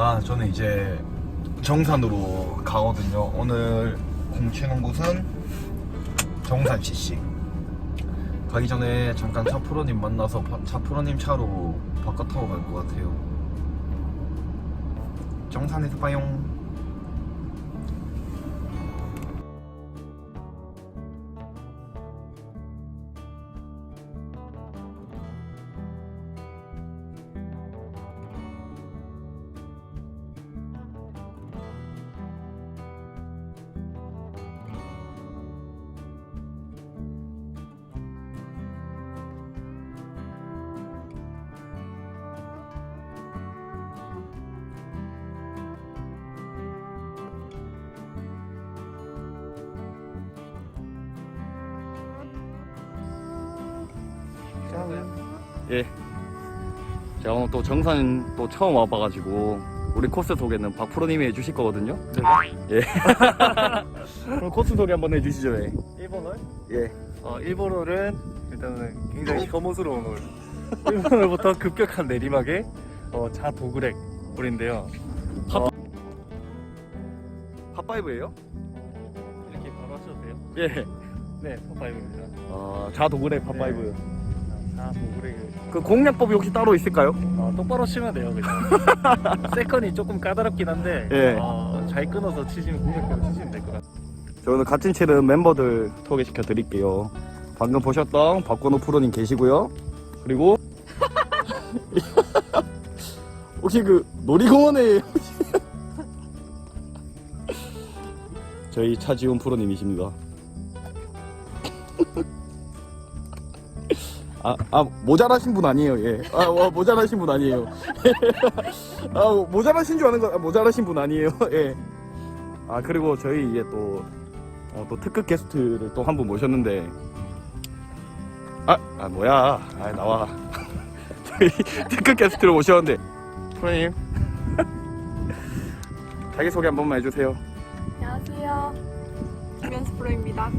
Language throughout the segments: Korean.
아 저는 이제 정산으로 가거든요. 오늘 공치는 곳은 정산 CC. 가기 전에 잠깐 차프로님 만나서 바- 차프로님 차로 바꿔 타고 갈 것 같아요. 정산에서 봐용. 예. 제가 오늘 또 정산 또 처음 와봐가지고 우리 코스 소개는 박프로님이 해주실 거거든요. 예. 그럼 코스 소개 한번 해주시죠. 예. 1번홀? 예. 어, 1번홀은 일단은 굉장히 혐오스러운 홀 1번홀부터 급격한 내리막에 어, 자도그렉 홀인데요 어, 팝파이브예요? 이렇게 바로 하셔도 돼요? 예. 네 top5입니다 아, 자도그렉 팝파이브. 자도그렉을 그 공략법이 혹시 따로 있을까요? 어, 똑바로 치면 돼요 그냥 세컨이 조금 까다롭긴 한데 예. 어, 잘 끊어서 치시면 공격대로 치시면 될 것 같아요 저 오늘 같은 치는 멤버들 소개시켜 드릴게요. 방금 보셨던 박건호 프로님 계시고요. 그리고 혹시 그 놀이공원에 저희 차지훈 프로님이십니다. 아, 아 모자라신 분 아니에요. 예. 아, 와, 모자라신 분 아니에요. 아, 모자라신 줄 아는 거 아, 모자라신 분 아니에요. 예. 아 그리고 저희 이제 또, 어, 또 특급 게스트를 또 한 분 모셨는데 아, 아 뭐야 아 나와 저희 특급 게스트를 모셨는데 프로님 자기소개 한 번만 해주세요 안녕하세요. 김현수 프로입니다.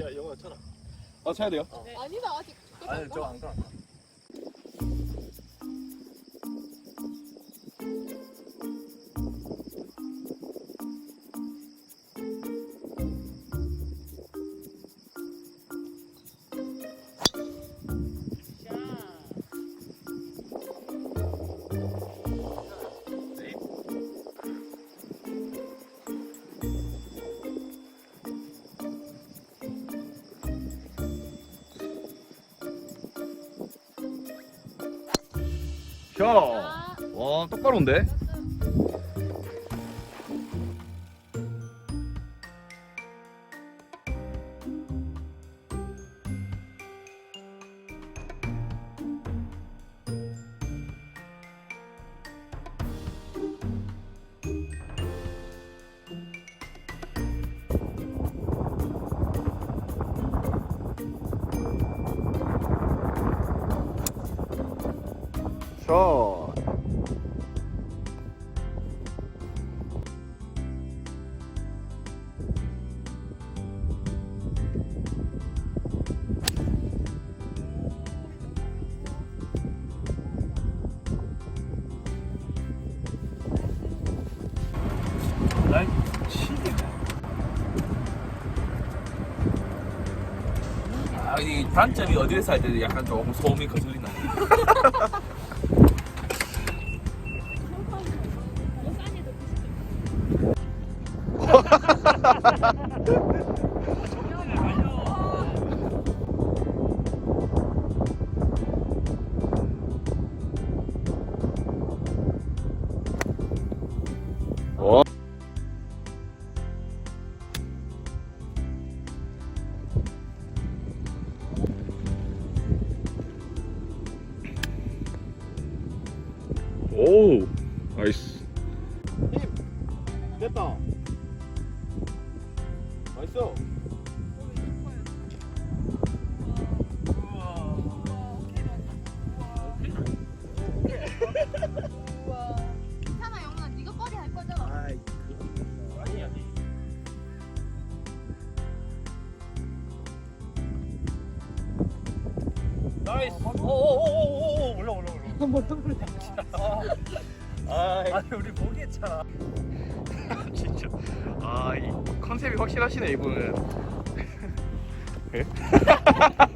야 영화 쳐라 어 쳐야 돼요? 아니다 아직. 아니 저안 가. 와 똑바로인데? 샷날 치네 아, 이 단점이 어디에서 할 때는 약간 조금 소음이 거슬리나. 어? 오 나이스 나이스 괜찮아 영훈아 네가 빨리 할 거잖아. 아이 그 아니 아니 나이스 오오오오오 올라 올라 올라 한번 아 아니 우리 모르겠잖아 진짜. 아 이 컨셉이 확실하시네 이분은